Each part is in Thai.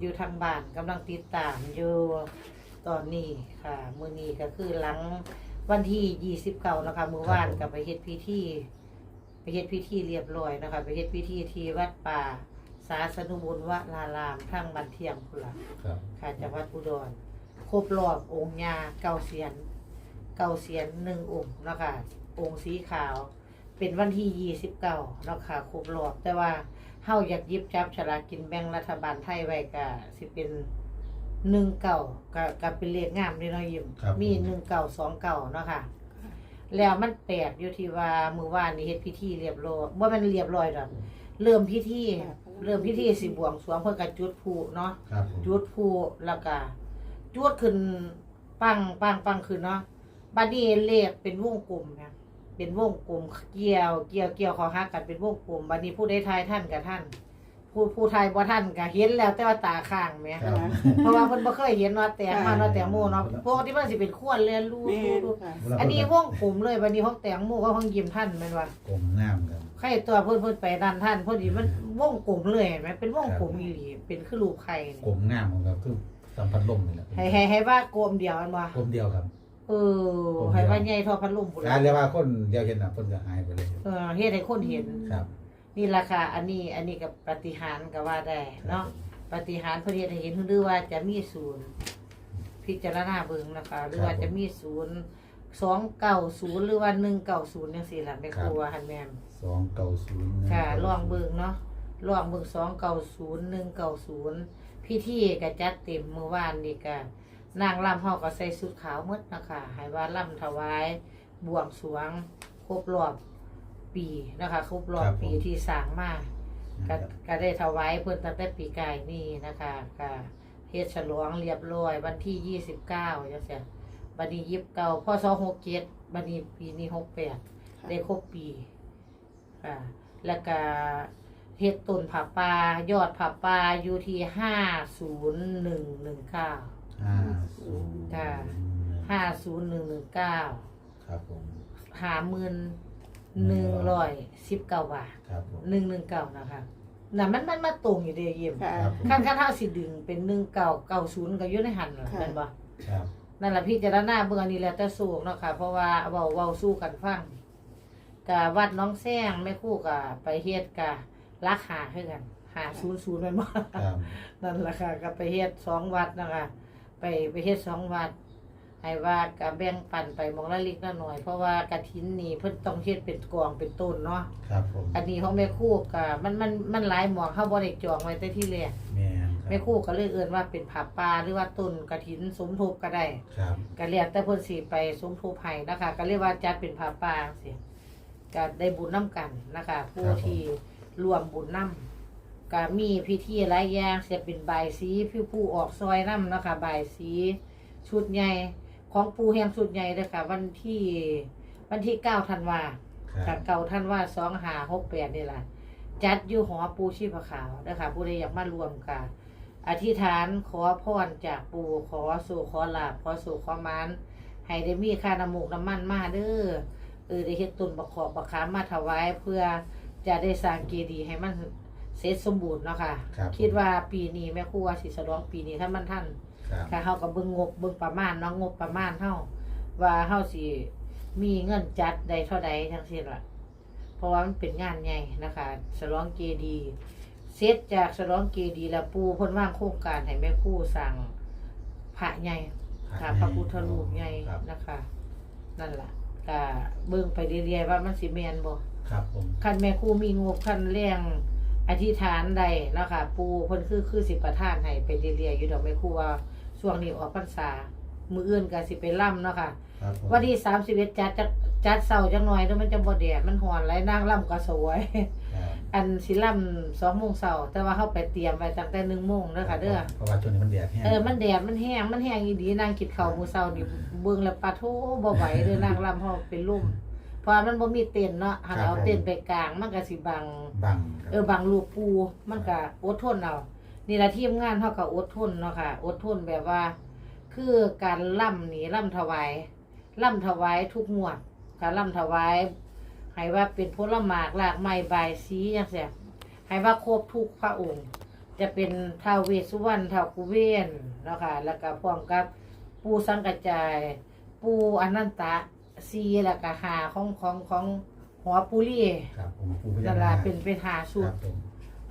อยู่ทางบ้านกำลังติดตามอยู่ตอนนี้ค่ะมื้อนี้ก็คือหลังวันที่29นะคะมื้อวานก็ไปเฮ็ดพิธีไปเฮ็ดพิธีเรียบร้อยนะคะ ไปเฮ็ดพิธีที่วัดป่า สาสนุบุญวรารามทางบันเทียมพุ่นล่ะครับค่ะจังหวัดอุดรครบรอบองค์ยาเก้าเสียนเก้าเสียนหนึ่งองค์เนาะคะองค์สีขาว เป็นวันที่ยี่สิบเก้าเนาะค่ะครบรอบแต่ว่า เฮาอยากหยิบจับฉลากกินแบ่งรัฐบาลไทยไว้ก็สิเป็นหนึ่งเก่าก็ก็เป็นเลขงามนี่เนาะยิมครับ มีหนึ่งเก่าสองเก่าเนาะค่ะ แล้วมันแปลกอยู่ที่ว่ามือว่านนี่เฮ็ดพิธีเรียบร้อยว่ามันเรียบร้อยดอกเริ่มพิธีเริ่มพิธีสิบวงสรวงเพื่อกับจุดพลุเนาะ ครับผมจุดพลุแล้วก็จุดขึ้นปังปังปังขึ้นเนาะบัดนี้เลขเป็นวงกลมนะ เป็นวงกลมเกี่ยวเกี่ยวเกี่ยวเขาหักกันเป็นวงกลมบัดนี้ผู้ได้ทายท่านกับท่าน ผู้ผู้ทายบ่ท่านก็เห็นแล้วแต่ว่าตาข้างแหมครับ เพราะว่าเพิ่นบ่เคยเห็นว่าแตงมาเนาะแตงโมเนาะปกติมันสิเป็นขวดเลยลูแม่ลูค่ะ อันนี้วงกลมเลยบัดนี้ห้องแตงโมก็ห้องยิ้มท่านแม่นว่ากลมงามครับ ใครตัวเพิ่นเพิ่นไปด้านท่านพอดีมันวงกลมเลยเห็นไหมเป็นวงกลมอีหลีเป็นคือรูปไข่นี่กลมงามของครับคือสัมผัสลมนี่แหละให้ให้ให้ว่ากลมเดียวอันบ่กลมเดียวครับ เออให้ว่าใหญ่เท่าพัดลมพุ่นการเรียกว่าคนเดียวเห็นนะคนจะหายไปเลยเออเฮ็ดให้คนเห็น ครับ นี่ราคาอันนี้อันนี้กับปาฏิหารย์ก็ว่าได้เนาะปาฏิหารย์เพิ่นเฮ็ดให้เห็นหรือว่าจะมีศูนย์พิจารณาเบิ่งนะคะ หรือว่าจะมีศูนย์สองเก้าศูนย์หรือว่าหนึ่งเก้าศูนย์จังซี่ล่ะแม่ครัวหันแม่นสองเก้าศูนย์ค่ะ ลองเบิ่งเนาะลองเบิ่งสองเก้าศูนย์หนึ่งเก้าศูนย์พิธีก็จัดเต็มเมื่อวานนี่ก็ นางรำเฮาก็ใส่ชุดขาวหมดนะคะให้ว่าล่ำถวายบวงสรวงครบรอบปีนะคะ ครบรอบปีที่สร้างมาก็ก็ได้ถวายเพิ่นตั้งแต่ปีกายนี่นะคะก็เฮ็ดฉลองเรียบร้อย วันที่ยี่สิบเก้าจังซี่บัดนี้ยิบเก้าพศหกเจ็ดบัดนี้ปีนี้หกแปดได้ครบปีค่ะแล้วก็เฮ็ดต้นผาป่ายอดผาป่าอยู่ที่ห้าศูนย์หนึ่งหนึ่งเก้า ห้าศูนย์ ค่ะห้าศูนย์หนึ่งหนึ่งเก้าครับผมหาหมื่นหนึ่งร้อยสิบเก้าบาทครับผมหนึ่งหนึ่งเก้านะคะน่ะมันมันมาตรงอยู่เดียวเยี่ยมค่ะ ครับผมขั้นขั้นเท่าสิดึงเป็นหนึ่งเก่าเก่าศูนย์ก็อยุ่ในหันล่ะค่ะนั่นบ่ครับนั่นแหละพี่เจารณาเบื่อนี่แหละแต่สู้เนาะค่ะ เพราะว่าเว้าเว้าสู้กันฟังกะวัดน้องแซงแม่ครู่กะไปเฮ็ดกะราคาคือกันหาศูนย์ศูนย์แม่นบ่ ครับนั่นแหละค่ะก็ไปเฮ็ดสองวัดนะคะ ไปไปเฮ็ดสองวัดให้ว่ากะแบ่งปันไปหมองละเลิกละหน่อย เพราะว่ากะทินนี่เพิ่นต้องเฮ็ดเป็นกองเป็นต้นเนาะครับผมอันนี้ของแม่ครู่กะมันมันมันหลายหมองเฮาบ่ได้จองไว้แต่ที่แรกแม่นครับแม่ครู่ก็เลยเอื่นว่าเป็นผับปลาหรือว่าต้นกระถินสมทบก็ได้ ครับก็เรียกแต่เพิ่นสิไปสมทบให้นะคะก็เรียกว่าจัดเป็นผับปลาสิก็ได้บุญน้กันนะคะ ผู้ที่รวมบุญน้ ก็มีพิธีหลายอย่างเสียเป็นบายสีผู้ผู้ออกซอยน้ำนะคะบายสีชุดใหญ่ของปูแห่งชุดใหญ่เลยค่ะ วันที่วันที่เก้าธันวาครัค่ะบเก่าท่านว่าสองหาหกแปดนี่แหละจัดอยู่หอปูชีพขาวนะคะผู้ใดอยากมารวมกันอธิษฐานขอพรจากปูขอสู่ขอลาบขอสู่ขอมานให้ได้มีค่าน้ำมูกน้ำมันมาเด้อเออได้เฮ็ดตุนบักขอบบักขามมาถวายเพื่อจะได้สร้างเจดีย์ให้มัน เสร็จสมบูรณ์เนาะค่ะ ครับคิดว่าปีนี้แม่ครูว่าสิสะดองปีนี้ถ้ามันทันครับค่ะเฮาก็เบิ่งงบเบิ่งประมาณเนาะงบประมาณเฮาว่าเฮาสิมีเงินจัดได้เท่าใดทั้งสิ้นล่ะ เพราะว่ามันเป็นงานใหญ่นะคะฉลองเกดีย์เสร็จจากฉลองเกดีย์แล้วปู่เพิ่นวางโครงการให้แม่ครูสั่งพระใหญ่ ค่ะพระพุทธรูปใหญ่ครับนะคะ นั่นล่ะก็เบิ่งไปเรื่อยๆว่ามันสิแม่นบ่ครับผม คันแม่ครูมีงบคันเรื่อง อธิษฐานใดเนาะคะปูเพิ่นคือคือสิประทานให้ไปเรื่อยๆอยู่ดอกแม่ครูว่าช่วงนี้ออกพรรษา มื้ออื่นก็สิไปล่ำเนาะค่ะ ครับผมวันที่31จัดจัดจัดเช้าจังหน่อยแล้วมันจะบ่แดดมันร้อนหลายนางล่ำก็สวย ครับอันสิล่ำ2โมงเช้าแต่ว่าเฮาไปเตรียมไว้ตั้งแต่1โมงเด้อค่ะเด้อเพราะว่าช่วงนี้มันแดดแห้งเออมันแดดมันแห้งมันแห้งอีดีนางกินข้าวมื้อเช้านี่เบิ่งแล้วปะโทบ่ไหวเด้อนางลำเฮาเป็นลม เพราะว่ามันบ่มีเต็นท์เนาะหากเอาเต็นท์ไปกลาง มันก็สิบัง บังครับ เออ บางลูกปูมันก็อดทนเอานี่ละทีมงานเฮาก็อดทนเนาะค่ะ อดทนแบบว่า คือการล่ำนี่ล่ำถวายล่ำถวายทุกงวดการล่ำถวายให้ว่าเป็นผลหมากหลากไม้ใบายสีจังซี่ให้ว่าครบทุกพระองค์พจะเป็นท้าวเวสสุวรรณท้าวกุเวนเนาะค่ะแล้วก็พร้อมกับปูสังกระจาย ปูอนันตะ ซีแล้วก็หาของของของหัวปุรีครับผมปูพญานั่นนาล่ะคเป็นเป็นหาคสุดรับผม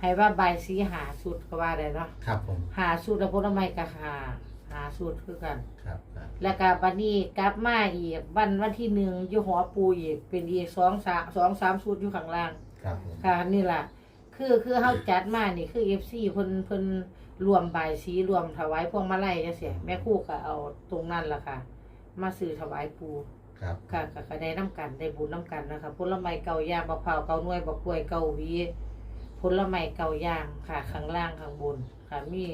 ให้ว่าใบายสีหาสุดก็ว่าได้เนาะครับผมหาสุดแล้วพลไม้ก็หาหาสุดคือกัน ครับครับแล้วก็บัดนี้กลับมาอีกวันวันที่หนึ่งอยู่หอปูอีกเป็นอีกสองสามสองสามสุดอยู่ข้างล่าง ครับผมค่ะนี่ล่ะ คือคือเฮาจัดมานี่คือเอฟซีเพิ่นเพิ่นรวมบายสีรวมถวายพวงมาลัยจังซี่แม่ครู่ก็เอาตรงนั้นล่ะค่ะ มาซื้อถวายปู ครับค่ะก็ก็ได้น้ำกันได้บุญน้ำกันนะคะผลไม้เก่าย่างมะพร้าวเก่าหน่วยบักกล้วยเก่าหวีผลไม้เก่าย่างค่ะข้างล่างข้างบนค่ะมี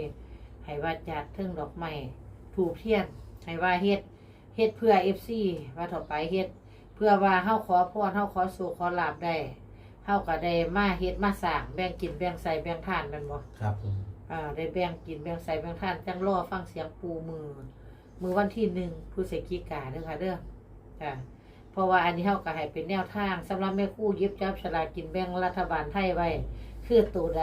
ให้ว่าจัดเทิงดอกไม้ถูกเทียนให้ว่าเฮ็ดเฮ็ดเพื่อ FC ว่าต่อไปเฮ็ดเพื่อว่าเฮาขอพรเฮาขอสู่ขอลาบได้เฮาก็ได้มาเฮ็ดมาสร้างแบ่งกินแบ่งใส่แบ่งทานแม่นบ่ครับผมอ่าได้แบ่งกินแบ่งใส่แบ่งทานจังรอฟังเสียงปูมือมือวันที่หนึ่งพฤศจิกาเด้อค่ะเด้อ ค่ะเพราะว่าอันนี้เฮาก็ให้เป็นแนวทางสำหรับแม่ครู่หยิบจับฉลากกินแบ่งรัฐบาลไทยไว้ คือตัวใด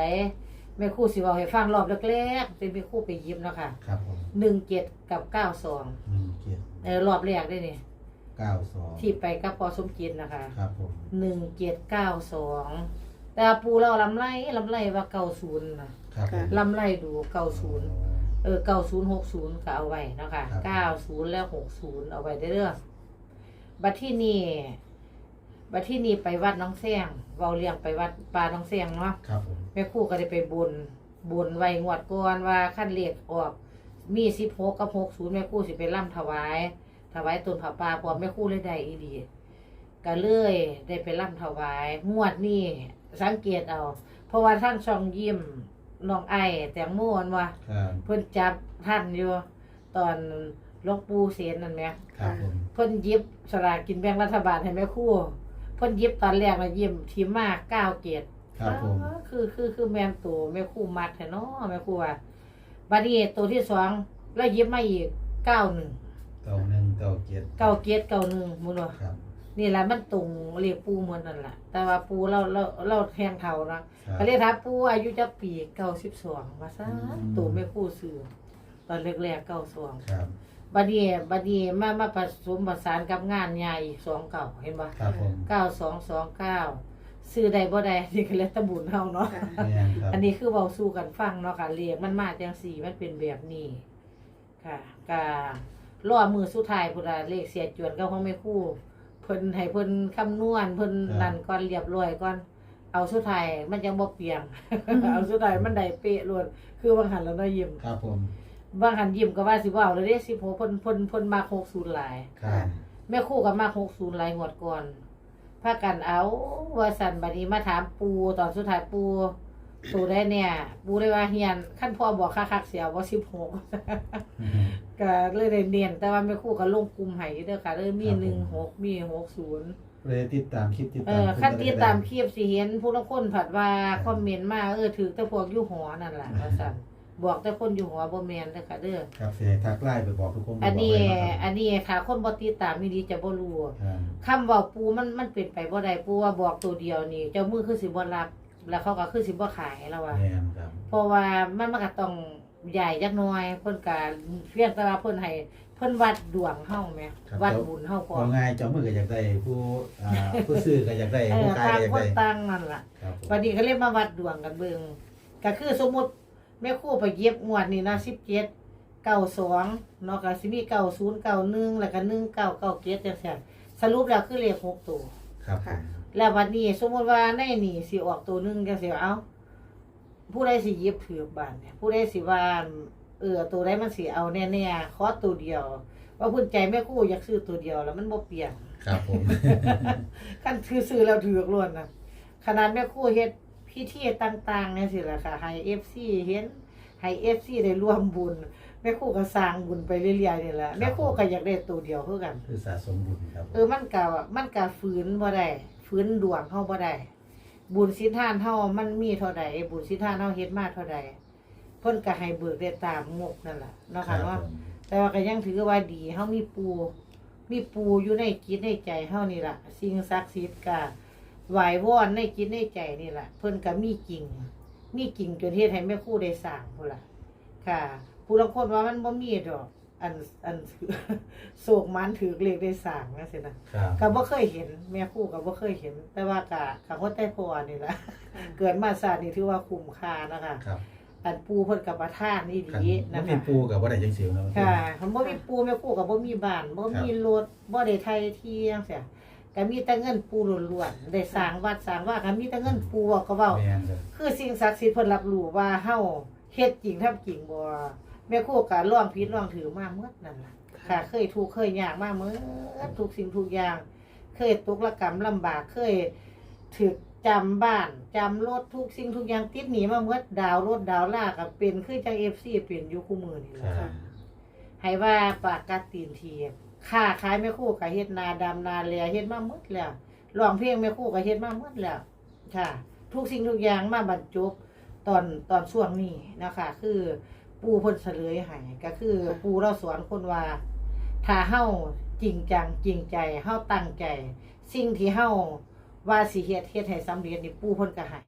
แม่ครู่สิเว้าให้ฟังรอบแรกๆเป็นแม่ครู่ไปหยิบเนาะค่ะครับผม17กับ92หนึ่งเจ็ดเออรอบแรกได้นี่เก้าสองที่ไปกับปอสมจิตนะคะครับผมหนึ่งเจ็ดเก้าสองแต่ปูเราลำไรลำไรว่าเก้าศูนย์นะครับผมลำไรดูเก้าศูนย์เออเก้าศูนย์หกศูนย์ก็เอาไว้เนาะคะเก้าศูนย์แล้วหกศูนย์เอาไว้ได้เรื่อ บัดที่นี่บัดที่นี่ไปวัดน้องแซงเว้าเลี้ยงไปวัดปลาน้องแซงเนาะครับผมแม่ครู่ก็ได้ไปบนบนไว้งวดก่อนว่าขั้นเลขออก มีสิบหกกับหกศูนย์แม่ครู่สิไปร่ำถวาย ถวายตนผาป่าพร้อมแม่ครู่เลยได้อีดีก็เลยได้ไปร่ำถวาย งวดนี้สังเกตเอา เพราะว่าท่านช่องยิ้มน้องไอแตงโมนว่าครับเพิ่นจับท่านอยู่ตอน หลวงปู่เสนนั่นแหมครับผม เพิ่นหยิบสลากกินแบ่งรัฐบาลให้แม่ครู่เพิ่นหยิบตอนแรกน่ะยิ้มทีมากเก้าเกตครับผม คือคือคือแม่นตัวแม่ครู่มักแท้เนาะแม่ครู่ว่าบัดนี้ตัวที่สองแล้วหยิบมาอีกเก้าหนึ่งเก้าหนึ่งเก้าเจ็ดเก้าเกตเก้าหนึ่งมุนว่า ครับ นี่แหละมันตรงเรียกปูเหมือนนั่นแหละแต่ว่าปูเราเราเราแทงเท่านะครัก็เรียกถามปูอายุจะปีเก้าสิบสองว่าซะอืม ตัวไม่คู่ซื้อตอนแรกๆเก้าสองครับ บัดนี้บัดนี้มามาผสมผสานกับงานใหญ่อีกสองเก่าเห็นปะครับผมเก้าสองสองเก้าซื้อใดบ่ใดนี่ก็แล้วแตะบุญเฮาเนาะ แม่นครับอันนี้คือเบาสู้กันฟังเนาะค่ะเรียกมันมาจังสี่มันเป็นแบบนี้ค่ะกะรอมือสุดท้ายพุ่นน่ะเลขเสียจวนก็ของแม่ครู่เพิ่นให้เพิ่นคำนวณเพิ่นนั่นก่อนเรียบร้อยก่อนเอาสุดท้ายมันยังบ่เปลี่ยนเอาสุดท้ายมันได้เป๊ะล้วนคือบางหันแล้วเนาะยิ้ม ครับผม บางหันยิ้มก็ว่าสิบ่เอาเลยเด้16เพิ่นเพิ่นเพิ่นมา60หลาย ครับ แม่ครู่ก็มา60หลายงวดก่อนพากันเอาว่าสั่นบัดนี้มาถามปูตอนสุดท้ายปูตูได้เนี่ย ปูได้ว่าเฮียนขั้นพ่อบอกคักๆเสียว่า16ก็เลยได้เนียนแต่ว่าแม่ครู่ก็ลงกลุ่มให้อยู่เด้อค่ะเลยมีครับผม หนึ่งหกมีหกศูนย์เลยติดตามคลิปติดเอตามอเพิ่ขั้นติดตามคก็ลิปสิเห็นผู้ละคนผัดว่าครับคอมเมนต์มาเออถือแต่พวกอยู่หอนั่นแหละว่าซั่น บอกแต่คนอยู่หอบ่แม่นเด้อค่ะเด้อครับเสียทักไล่ไปบอกทุกคนอันนี้บอกไว้ะครับอันนี้ค่ะคนบ่ติดตามมีดีจะบ่รู้ครับคำเว้าปูมันมันเป็นไปบ่ได้ปูว่าบอกตัวเดียวนี่ เจ้ามือคือสิบ่รับ แล้วเขาก็คือสิบ่ขายแล้วว่าแม่นครับเพราะว่ามันมันก็ต้องใหญ่จักหน่อยเพิ่นก็เพียงแต่ว่าเพิ่นให้เพิ่นวัดดวงเฮาแหมวัดบุญเฮาก่อเอานง่ายเจ้ามือก็อยากได้ผู้อ่าผู้ซื้อก็อยากได้เอผู้อขายต่างก็อยากคนได้ต่างนั่นล่ะครับผมวันนี้ก็เลยมาวัดดวงกันเบิ่งก็คือสมมุติ แม่ครู่ไปเย็บงวดนี่นะ17 92เนาะก็สิมี90 91แล้วก็1997จังซี่สรุปแล้วคือเลขหกตัว ครับผมแล้ววันนี้สมมุติว่าในนี่สิออกตัวหนึงจังซี่เอ้าผู้ใดสิหยิบถือบานเนี่ยผู้ใดสิว่าเออตัวใดมันสิเอาแน่ๆขอตัวเดียว ว่าพุ่นใจแม่ครู่อยากซื้อตัวเดียวแล้วมันบ่เปลี่ยน ครับผม คันคือซื้อแล้วถือกล้วนนะขนาดแม่ครู่เฮ็ด พิธีต่างๆเนี่ยสิล่ะค่ะให้ FC เห็นให้ FC ได้ร่วมบุญแม่ครู่ก็สร้างบุญไปเรื่อยๆนี่แหละแม่ครู่ก็อยากได้ตัวเดียวคือกัน คือสะสมบุญครับเออมันก็มันก็ฝืนบ่ได้ฝืนดวงเฮาบ่ได้บุญสินทานเฮามันมีเท่าใดบุญสินทานเฮาเฮ็ดมาเท่าใดเพิ่นก็ให้เบิกได้ตามงบนั่นล่ะเนาะครัค่ะบเนาะผมแต่ว่าก็ยังถือว่าดีเฮามีปูมีปูอยู่ในจิตในใจเฮานี่ล่ะสิ่งศักดิ์สิทธิ์ก็ ไหว้วอนในจิตในใจนี่ล่ะเพิ่นก็มีจริง มีกิ่งจนเฮ็ดให้แม่ครู่ได้สร้างพุ่นล่ะ ค่ะ ผู้ลางคนว่ามันบ่มีดอก อันอันโศกมันถือเลขได้สร้างจังซี่นะครับก็บ่เคยเห็น แม่ครู่ก็บ่เคยเห็น แต่ว่าก็ก็คนใต้พอนี่ล่ะเกิดมาศาสตร์นี่ถือว่าคุ้มค่านะคะครับอันปูเพิ่นกับประทานนี่คันดีมันะนมีคะปูกับว่าได้จังสิวเนาะค่ะคันบ่มีปูแม่ครู่ก็บ่มีบ้านบ่มีรถบ่ได้ไทยเที่จังซี่ ก็มีแต่เงินปูล้วนๆได้สร้างวัดสร้างว่าก็มีแต่เงินปูเว้าก็เว้า แม่นเด้อคือสิ่งศักดิ์สิทธิ์เพิ่นรับรู้ว่าเฮาเฮ็ดจริงทำจริงบ่แม่ครู่ก็ล่องผิดล่องถือมาหมดนั่นล่ะค่ะเคยถูกข์เคยยากมาหมดทุกสิ่งทุกอย่าง เคยตกระกรรมลำบากเคยถึกจำบ้านจำรถทุกสิ่งทุกอย่างติดหนีมาหมดดาวรถดาวลาก็เป็นคือจัง FC เป็นอยู่คู่มือนี่คแหละรับค่ะ ให้ว่าปากกัดตีนที ค่าขายแม่คู่ก็เฮ็ดนาดำนาแลเฮ็ดมาหมดแล้วร้องเพลงแม่คู่ก็เฮ็ดมาหมดแล้วค่ะ ทุกสิ่งทุกอย่างมาบรรจบตอนตอนช่วงนี้นะคะ คือปูเพิ่นเฉลยให้ก็คือปูเราสอนคนว่าถ้าเฮาจริงจังจริงใจเฮาตั้งใจ สิ่งที่เฮาว่าสิเฮ็ดเฮ็ดให้สำเร็จนี่ปูเพิ่นก็ให้